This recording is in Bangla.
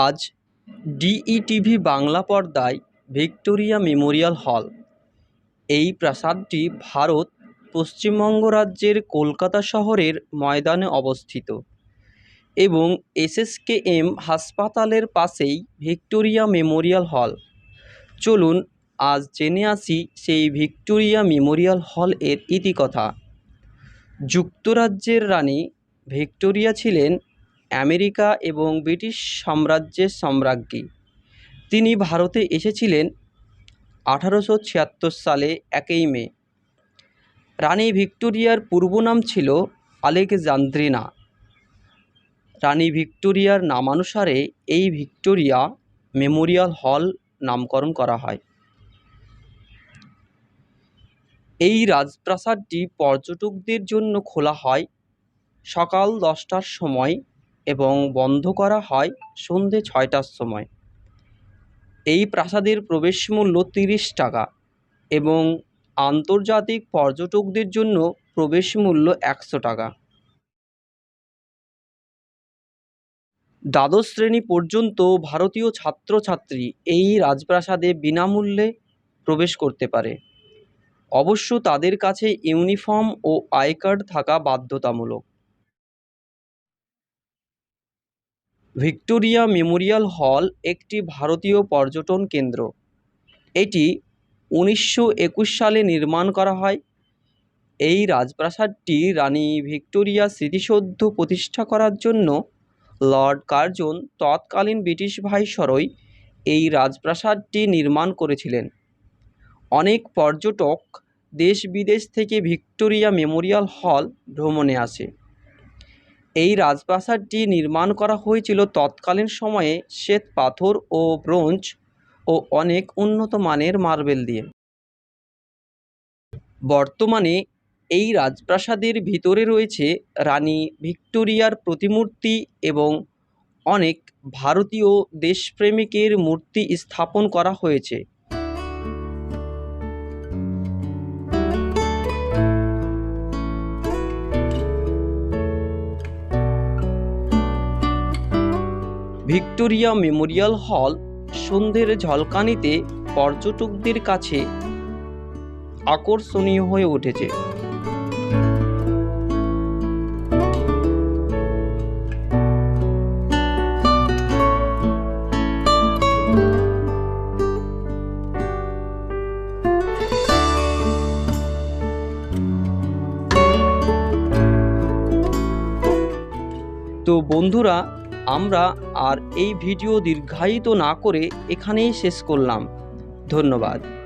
আজ ডিইটিভি বাংলা পর্দায় ভিক্টোরিয়া মেমোরিয়াল হল। এই প্রাসাদটি ভারত, পশ্চিমবঙ্গ রাজ্যের কলকাতা শহরের ময়দানে অবস্থিত এবং এসএসকেএম হাসপাতালের পাশেই ভিক্টোরিয়া মেমোরিয়াল হল। চলুন আজ জেনে আসি সেই ভিক্টোরিয়া মেমোরিয়াল হল এর ইতিকথা। যুক্তরাজ্যের রানী ভিক্টোরিয়া ছিলেন আমেরিকা এবং ব্রিটিশ সাম্রাজ্যের সম্রাজ্ঞী। তিনি ভারতে এসেছিলেন আঠারোশো ছিয়াত্তর সালে একই মে। রানী ভিক্টোরিয়ার পূর্ব নাম ছিল আলেকজান্দ্রিনা। রানী ভিক্টোরিয়ার নামানুসারে এই ভিক্টোরিয়া মেমোরিয়াল হল নামকরণ করা হয়। এই রাজপ্রাসাদটি পর্যটকদের জন্য খোলা হয়। সকাল দশটার সময় এবং বন্ধ করা হয় সন্ধে ছয়টার সময়। এই প্রাসাদের প্রবেশ মূল্য তিরিশ টাকা এবং আন্তর্জাতিক পর্যটকদের জন্য প্রবেশ মূল্য একশো টাকা। দ্বাদশ শ্রেণি পর্যন্ত ভারতীয় ছাত্রছাত্রী এই রাজপ্রাসাদে বিনামূল্যে প্রবেশ করতে পারে। অবশ্য তাদের কাছে ইউনিফর্ম ও আই কার্ড থাকা বাধ্যতামূলক। ভিক্টোরিয়া মেমোরিয়াল হল একটি ভারতীয় পর্যটন কেন্দ্র। এটি উনিশশো একুশ সালে নির্মাণ করা হয়। এই রাজপ্রাসাদটি রানী ভিক্টোরিয়া স্মৃতিসৌধ প্রতিষ্ঠা করার জন্য লর্ড কার্জন তৎকালীন ব্রিটিশ ভাইসরয় এই রাজপ্রাসাদটি নির্মাণ করেছিলেন। অনেক পর্যটক দেশ বিদেশ থেকে ভিক্টোরিয়া মেমোরিয়াল হল ভ্রমণে আসে। এই রাজপ্রাসাদটি নির্মাণ করা হয়েছিল তৎকালীন সময়ে শ্বেত পাথর ও ব্রোঞ্জ ও অনেক উন্নত মানের মার্বেল দিয়ে। বর্তমানে এই রাজপ্রাসাদের ভিতরে রয়েছে রানী ভিক্টোরিয়ার প্রতিমূর্তি এবং অনেক ভারতীয় দেশপ্রেমিকের মূর্তি স্থাপন করা হয়েছে। ভিক্টোরিয়া মেমোরিয়াল হল সন্ধ্যের ঝলকানিতে পর্যটকদের কাছে আকর্ষণীয় হয়ে উঠেছে। তো বন্ধুরা আমরা আর এই ভিডিও দীর্ঘায়িত না করে এখানেই শেষ করলাম। ধন্যবাদ।